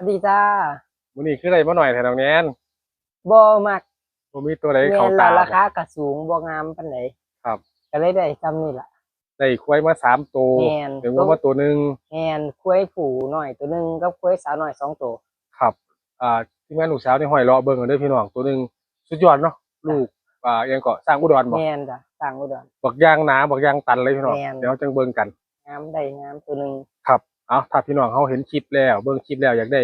วัสดีจ้ามื้อนี้คือได้มาหน่อยแถวน้องแนนบ่มักบ่มีตัวใดแม่เข้านละตาราคาก็สูงบ่งามปานใดครับ ก็เลยได้จำนี่ล่ะได้ควายมาสามตัวแม่นถึงว่ามาตัวหนึงแม่นควายผูหน่อยตัวหนึงกับควายสาวหน่อยสองตัวครับ อ่าทีมงานลูกสาวในห้อยเลาะเบิ่งกันเด้อพี่น้องตัวหนึงสุดยอดเนาะลูกอ่ายังเกาะสร้างอุดรบ่แม่นจ้ะสร้างอุดรบักยางหนาบักยางตันเลยพี่น้องแม่นเดี๋ยวจังเบิ่งกันงามได้งามตัวหนึงครับ เอาถ้าพี่น้องเขาเห็นคลิปแล้วเบิ่งคลิปแล้วอยากได้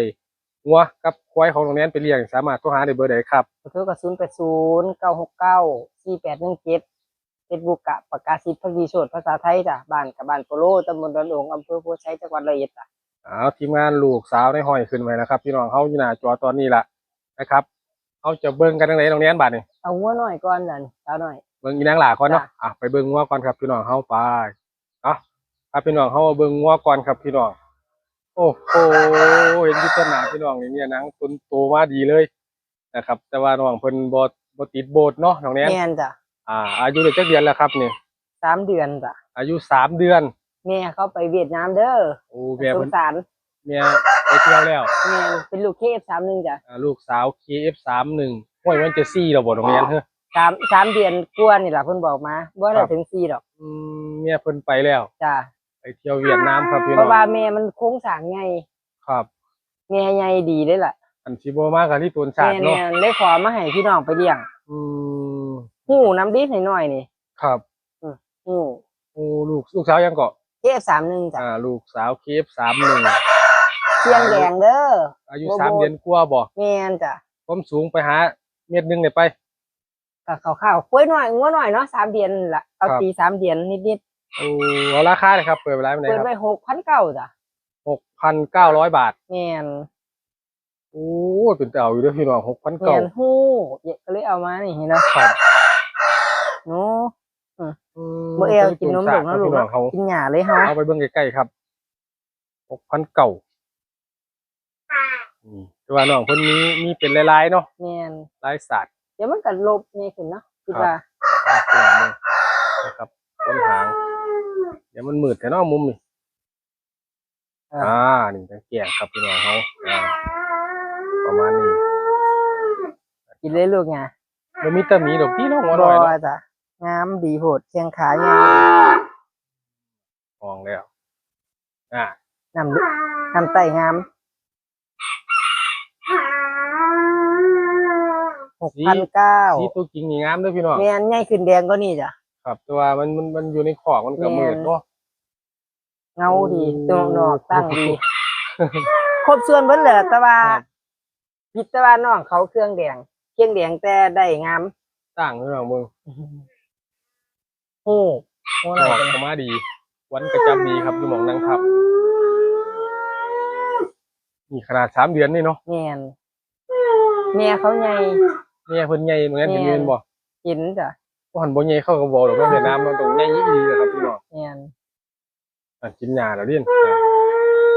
งัวกับควายของน้องแนนไปเลี้ยงสามารถโทรหาได้เบอร์ใดครับเบอร์โทรก็080 969 4817 Facebook กะประกาศสิทธิ์พักดีโชดภาษาไทยจ้ะบ้านกับบ้านโปโลตำบลดอนหลวงอำเภอโพชัยจังหวัดร้อยเอ็ดจ้ะเอาทีมงานลูกสาวในห้อยขึ้นไว้นะครับ พี่น้องเขาอยู่หน้าจอตอนนี้ล่ะนะครับเขาจะเบิ่งกันทางไหนน้องแนนบัดนี้เอาหัวหน่อยก่อนนั่นสาวหน่อยเบิ่งอีนางหลาก่อนเนาะจ้ะอะไปเบิ่งงัวก่อนครับพี่น้องเฮาไปเนาะ ครับพี่น้องเฮามาเบิ่งงัวก่อนครับพี่น้องโอ้โหเห็นที่ต้นหนาพี่น้องนี่เนี่ยหนังตุนโตมาดีเลยนะครับ แต่ว่าน้องเพิ่นบ่บ่ติดโบสถ์เนาะน้องแนนแม่นจ้ะอ่า อายุได้จักเดือนแล้วครับนี่สามเดือนจ้ะอายุสามเดือนแม่เขาไปเวียดนามเด้อโอ้แม่สเพิ่งนสารแม่ไปเที่ยวแล้วแม่เป็นลูกเคฟสามหนึ่งจ้ะอ่าลูกสาว KF31 ห้วยมันจะซี่แล้วบ่น้องแนนเฮ้อสามสามเดือนกว่านี่แหละเพิ่นบอกมาว่าครัได้บถึงสี่ดอก อืมเมียเพิ่นไปแล้วจ้ะ ไปเที่ยวเวียดนามครับพี่เพน้อราะงว่าแม่มันโค้งสร้างไงครับแม่ใหญ่ดีเลยล่ะอันสิบ่มากันที่ตูนชาแม่ติเนี่เนาะยได้ขอมาให้พี่น้องไปเลี้ยงอืมหูน้ำดิบหน่อยๆนี่ครับหูโอ้ลูกลูกสาวยังเกาะเคฟสามหนึ่งจ้ะอ่า ลูกสาวเคฟสามหนึ่งเชียงแดงเด้ออายุบ่สามบ่เดือนกว่าบ่แม่นจ้ะความสูงไปหาเม็ดหนึงเนี่ยไป กับข้าวข้าวๆกล้วยหน่อยงัวหน่อยเนาะสามเดือนล่ะเอาครับ ตีสามเดือนนิด โอ้เอาราคาเลยครับ เปิดไปแล้วๆไหนเปิดครับไปหกพันเก้าจ้ะหกพันเก้าร้อยบาทแม่นโอ้ยเป็นเต่าอยู่ด้วยพี่น้องหกพันแม่เก้านหูเยอะก็เลยเอามานี่เห็นเนาะครับหนูอืมเมื่อเอลกินนมเป็ลูกนนะตูลูกนชาเนาะติครับกินหญ้าเลยเฮาพี่น้องเขาเอาไปเบิ่งใกล้ๆครับหกพันเก้าอืมแต่ว่าน้องคนนี้มีเป็นลายๆเนาะแม่นลายศาสตร์ เดี๋ยวมันก็ลบนี่ขึ้นเนาะคิดครับว่าอ่าพี่น้องเบิ่งนะครับต้นหางเดี๋ยวมันมืดแต่เนอกมุมนี่อ่าอ่านี่จังแก่ครับพี่น้องเขาอ่าประมาณนี้กินเลยลูกไงมันมีแต่หมีดอกพี่น้องหัวหรน่ออยเนาะจ้ะงามดีโหดเชียงขายงามมองแล้วอ่าน้ำลึกน้ำไต่งามหกพันเก้าสีตัวจริงนี่งามเด้วยพี่น้องแม่นใหญ่ขึ้นแดงก็นี่จ้ะ ครับแต่ว่ามันมันมันอยู่ในขอกมันก็แม่นมืดเนาะเงาดีอืมตัวนอกตั้งดีครบส่วนเบิ้ลเลยแต่ว่าครับพิจารณาน้องเขาเครื่องแดงเครื่องแดงแต่ได้งามต่างพี่น้องมึงโอ้โหขหน่อยอกเป็นก็มาดี วันกระจับดีครับดูหมองนั่งครับนี่ขนาดสามเดือนนี่เนาะแม่นแม่เขาใหญ่เนี่ยเพิ่นใหญ่เหมือนกันเห็นเงินบ่เห็นจ้ะว่า หันบ่ใหญ่เข้ากับบ่หรอกเนาะเวียดนามมันต้องใหญ่อีหลีเลยครับพี่น้องแม่นอะกินยาแล้วเดิน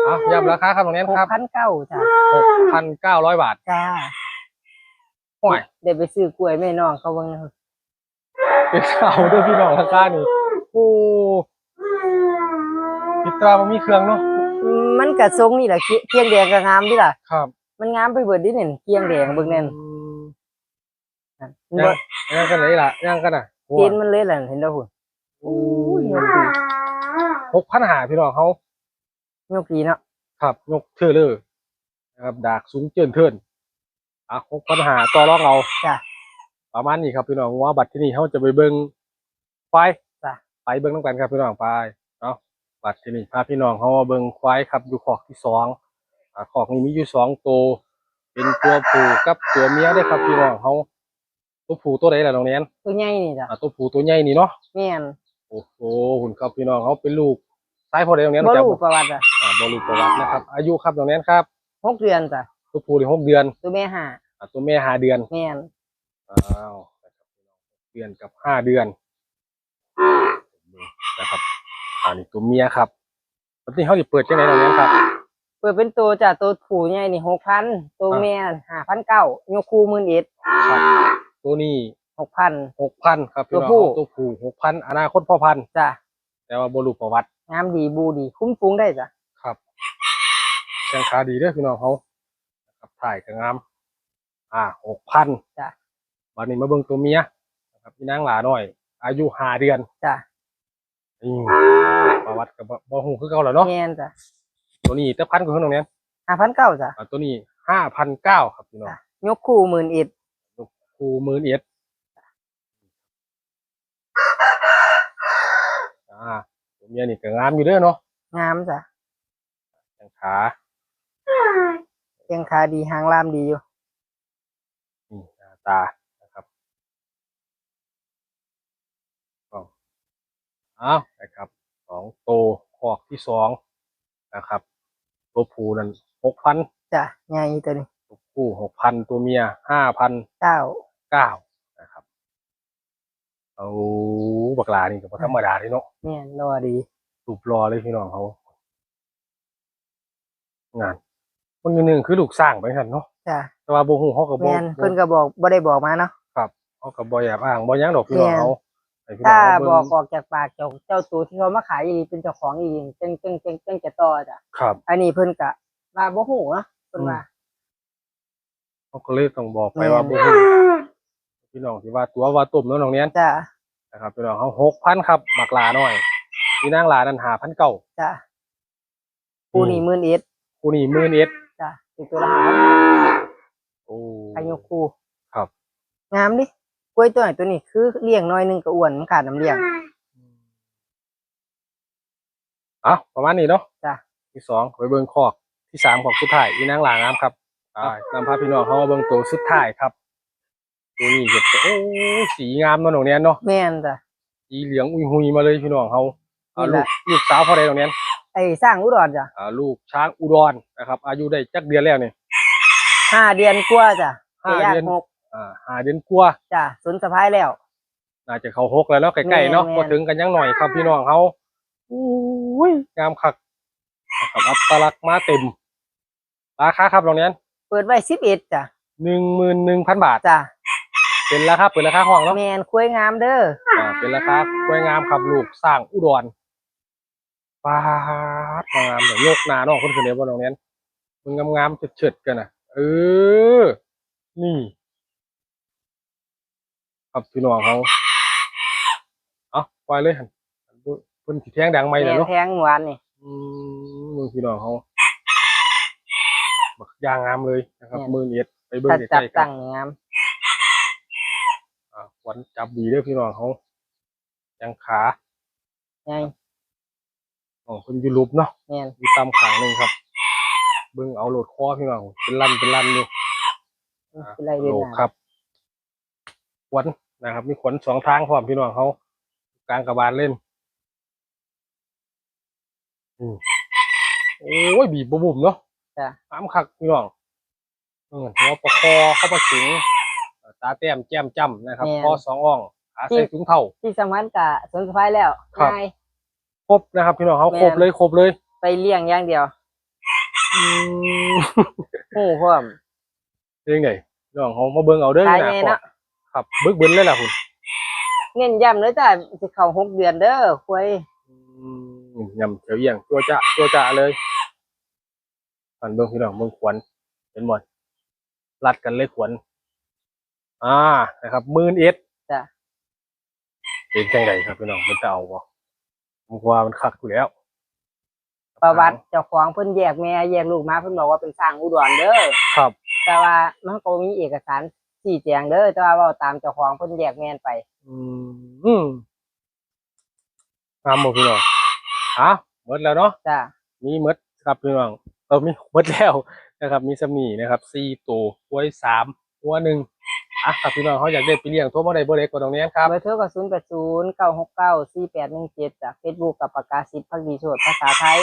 เอาย้ำราคาครับตรงนี้หกครับพันเก้าจ้ะหกพันเก้าร้อยบาทจ้าห่วยเดี๋ยวไปซื้อกล้วยแม่น้องเขาเบิ่งเป็นเสาด้วยพี่น้องราคานี่โอ้พิตราบ่มีเครื่องเนาะมันกะทรงนี่แหละเกียงแดงก็งามดิล่ะ ครับ มันงามไปเบิดดิเนี่ยเกียงแดงเบิ่งแน่น อืมมันบ่ย่างกันไหนล่ะย่างกันอะเห็นมันเลยล่ะเห็นแล้วหุ่นโอ้ยยกดีหกพันหาพี่น้องเขายกดีเนาะครับ ยกเทื่อเลยนะครับดากสูงเจินเทินอะหกพันหาต่อรองเราจ้ะประมาณนี้ครับพี่น้องว่าบัตรที่นี่เขาจะไปเบิ่งควายจ้ะไปเบิ่งน้ำกันครับพี่น้องไปเนาะบัตรที่นี่พาพี่น้องเขามาเบิ่งควายครับอยู่ขอกที่สองอ่าขอกนี้มีอยู่สองตัวเป็นตัวผู้กับตัวเมียได้อครับพี่น้องเขา ตัวผู้ตัวใดล่ะน้องเนียนตัวใหญ่นี่จ้ะอ่าตัวผู้ตัวใหญ่นี่เนาะแม่นโอ้โหหุ่นครับพี่น้องเขาเป็นลูกสายพอได้น้องเนียนบ่จำรู้ประวัติอะอ่าบรูประวัตินะครับ อายุครับน้องเนียนครับหกเดือนจ้ะตัวผู้ที่หกเดือนตัวแม่ห้าอ่าตัวแม่ห้าเดือนแม่นอ้าวนะครับพี่น้องเดือนกับห้าเดือนนะครับอันนี้ตัวเมียครับวันนี้เขาจะเปิดจังไหนน้องเนียนครับ เปิดเป็นตัวจ้ะตัวผู้ใหญ่นี่หกพันตัวอ่าแม่ห้าพันเก้ายกคู่หมื่นเอ็ดครับ ตัวนี้หกพัน หกพันครับพี่น้องตัวผู้ตัวผู้หกพันอนาคตพ่อพันธุ์จ้ะแต่ว่าบรูประวัติงามดีบูดี คุ้มฟุ้งได้จ้ะครับแข้งขาดีเด้วยพี่น้องเขาถ่ายก็งาม อ่าหกพันจ้ะวันนี้มาเบิ่งตัวเมียนะครับพี่นางหลาน้อย อายุห้าเดือนจ้ะอืมประวัติกับบ่หูคือเก่าแล้วเนาะแม่นจ้ะตัวนี้แต่พันกว่าเท่านั้นห้าพันเก้าจ้ะอ่าตัวนี้ห้าพันเก้าครับพี่น้องจ้ะยกคู่หมื่นเอ็ด ครูมือเอ็ดอ่าตัวเมียนี่ก็งามอยู่เด้อเนาะงามจ้ะแข้งขาเพียงขาดีหางลามดีอยู่นี่หน้าตานะครับก็เอานะครับสองโตวคอกที่สองนะครับ ตัวผู้นั้นหกพันจ้ะใหญ่ตัวนี้ตัวผู้หกพันตัวเมียห้าพันเก้า เก้านะครับเอาบักลานี่ก็บ่ธรรมดาเลยเนาะแม่นรอดีรูปรอเลยพี่น้องเขางานคนหนึ่งคือลูกสร้างไปกันเนาะจ้ะแต่ว่าโบหูเขากับโบแม่นเพิ่นก็บอกบ่ได้บอกมาเนาะเขากับบอยแอบอ้างบอยังดอกพี่น้องแม่นเขาให้พี่น้ถ้าองเขาบเบิ่อกงออกจากปากเจ้าเจ้าตัวที่เขามาขายอีหลีเป็นเจ้าของอีหลีจังจังจังจังจะต่อจ้ะครับ อันนี้เพิ่นก็ว่าบ่ฮู้เนาะเพิ่นว่าเขาก็เลยต้องบอกไปแม่นว่าโบหู พี่น้องที่ว่าตัวว่าตุ่มเนาะน้องเนี้ยจ้ะนะครับพี่น้องเขาหกพันครับบักลาหน่อยพี่นางลานั้นหาพันเก้าจ้ะคู่นี้หมื่นเอ็ดคู่นี้มื่นเอ็ดจ้ะอีกตัวละห้าโอ้อายุคู่ครับ งามดิกล้วยตัวไหนตัวนี้คือเลี้ยงน้อยหนึงก็อ้วนมันขาดน้ำเลี้ยงเอาประมาณนี้เนาะจ้ะที่สองไปเบิ่งคอกที่สามของสุดท้ายอีนางลางามครับอ่านำพาพี่น้องเขามาเบิ่งตัวสุดท้ายครับ ตัวนี้เก็บโอ้สีงามเนาะน้องเนี้ยเนาะแม่นจ้ะสีเหลืองอุยหุยมาเลยพี่น้องเขาอ่านี่ลูแหกละลูกสาวพอได้น้องเนี้ยไอ้สร้างอุดรจ้ะอ่าลูกช้างอุดรนะครับ อายุได้จักเดือนแล้วนี่ห้าเดือนกว่าจ้ะห้าจะย่างเดือนหกอ่าห้าเดือนกว่าจ้ะสนสะพายแล้วน่าจะเข้าหกแล้วเนาะใกล้ๆเนาะแม่นพอถึงกันยังหน่อยครับพี่น้องเขาอุ้ยงามคักนะครับอัตลักษณ์มาเต็มราคาครับน้องเนี้ยเปิดไว้สิบเอ็ดจ้ะหนึ่งหมื่นหนึ่งพันบาทจ้ะ เป็นราคาเปิดราคาห้องเนาะแมนคุยงามเด้ออ่าเป็นราคากล้วยงามครับลูกสร้างอุดรปาดงามเดี๋ยวยกหนาน้องคนคนเดียวบนตรงนี้มึงงามๆเฉิดๆกันนะเออ นี่ ครับพี่น้องเขาเอาปล่อยเลยหันเพิ่นสิแทงดังไหมแมเดี๋ยนเนาะแทงหวานนี่อืมมึงพี่น้องเขาบักยางงามเลยนะครับมือเนียดไปเบิ้งถ้าใกจับล้ๆกัตั้นงนี่งามอ่าข วัญจับดีเด้อพี่น้องเขายังขาไงของคนยูรูปเนาะแมนมีตามขังหนึ่งครับ เบิ้งเอาโหลดคอพี่น้องเป็นลั่นเป็นลั่นอยู่เป็นไรเด่นโหลหนาครับขวัญนะครับ มีขวัญสองทางพร้อมพี่น้องเขากลางกระบาลเล่นอืมโอ้ยบีบบุ่มๆเนาะจ้ะน้ำคักพี่น้องเออหัวประคอเข้ามาถึง ตาแต้มแจ่มจ้ำนะครับคอสองอ่องขาใส่ถุงเท่าที่สำคัญกับสนสะพายแล้วครับง่าย ครบนะครับพี่น้องเขาแม่น ครบเลยครบเลยไปเลี้ยงอย่างเดียวอืมหูพร้อมเป็นยังไงน้องเขามาเบิ้งเอาเด้อขายนะไงเนาะ ครับเบิ้งเบิ้งเลยล่ะคุณเน้นย้ำเลยจ้ะสิเข้าหกเดือนเด้อคุยอืมยำเฉียวเอียงตัวจะตัวจะเลยฝันเบิ้งพี่น้องเบิ้งขวัญเป็นหมดรัดกันเลยขวัญ อ่านะครับมื่นเอ็ดจ้ะเป็นจังไงครับพี่น้องมันจะเอาบ่ผมว่ามันคักอยู่แล้ว ประวัติเจ้าของเพิ่นแยกแม่แยกลูกมาเพิ่นบอกว่าเป็นสร้างอุดรเด้อครับ แต่ว่ามันก็มีเอกสารชี้แจงเด้อแต่ว่าเว้าตามเจ้าของเพิ่นแยกแม่นไป อืมอืมงามหมดพี่น้องอะหมดแล้วเนาะจ้ะมีหมดครับพี่น้องเออมีหมดแล้วนะครับ มีสมีนะครับสี่ตัวกล้วยสามตัวหนึ่ง อะครับพี่น้องเขาอยากได้ไปเลี้ยงโทั่วมาได้บ่เล็กกว่าตรงนี้ครับเบอร์โทรก็ศูนย์แปดศูนย์เก้าหกเก้าสี่แปดหนึ่งเจ็ดจากเฟซบุ๊กกับปากกาสิทธิ์พักดีโชดภาษาไทย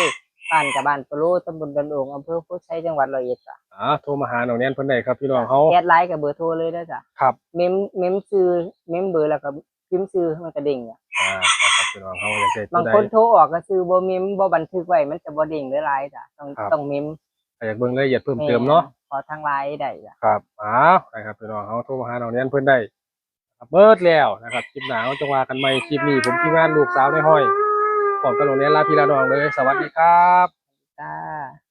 บ้านกับบ้านปะโลตำบลดันโองอำเภอโพธิ์ชัยจังหวัดร้อยเอ็ดจ้ะอ่าโทรมาหาหนองเนี้ยเพิ่นได้ครับพี่น้องเขาแอดไลน์กับเบอร์โทรเลยเด้อจ้ะครับเมมเมมซื้อเมมเบอร์แล้วก็พิมพ์ซื้อมันก็เด้งอะอ่าครับพี่น้องเขาอยากได้บางตัวใดคนโทรออกก็ซื้อบ่เมมบ่บันทึกไว้มันจะบ่เด้งเลยไลน์จ้ะต้องครับต้องเมมอยากเบิ่งรายละเอียดเพิ่มเติมเนาะข อทางไลน์ได้จ้ะครับอ้าวนะครับพี่น้องเขาโทรมาหาหนองเนี้ยเพิ่นได้ครับเบิดแล้วนะครับคลิปหน้าเขาจะว่ากันใหม่คลิปนี้ผมทีมงานลูกสาวในห้อยผมกับหนองเนี้ยลาพี่ลาน้องเลย สวัสดีครับ จ้า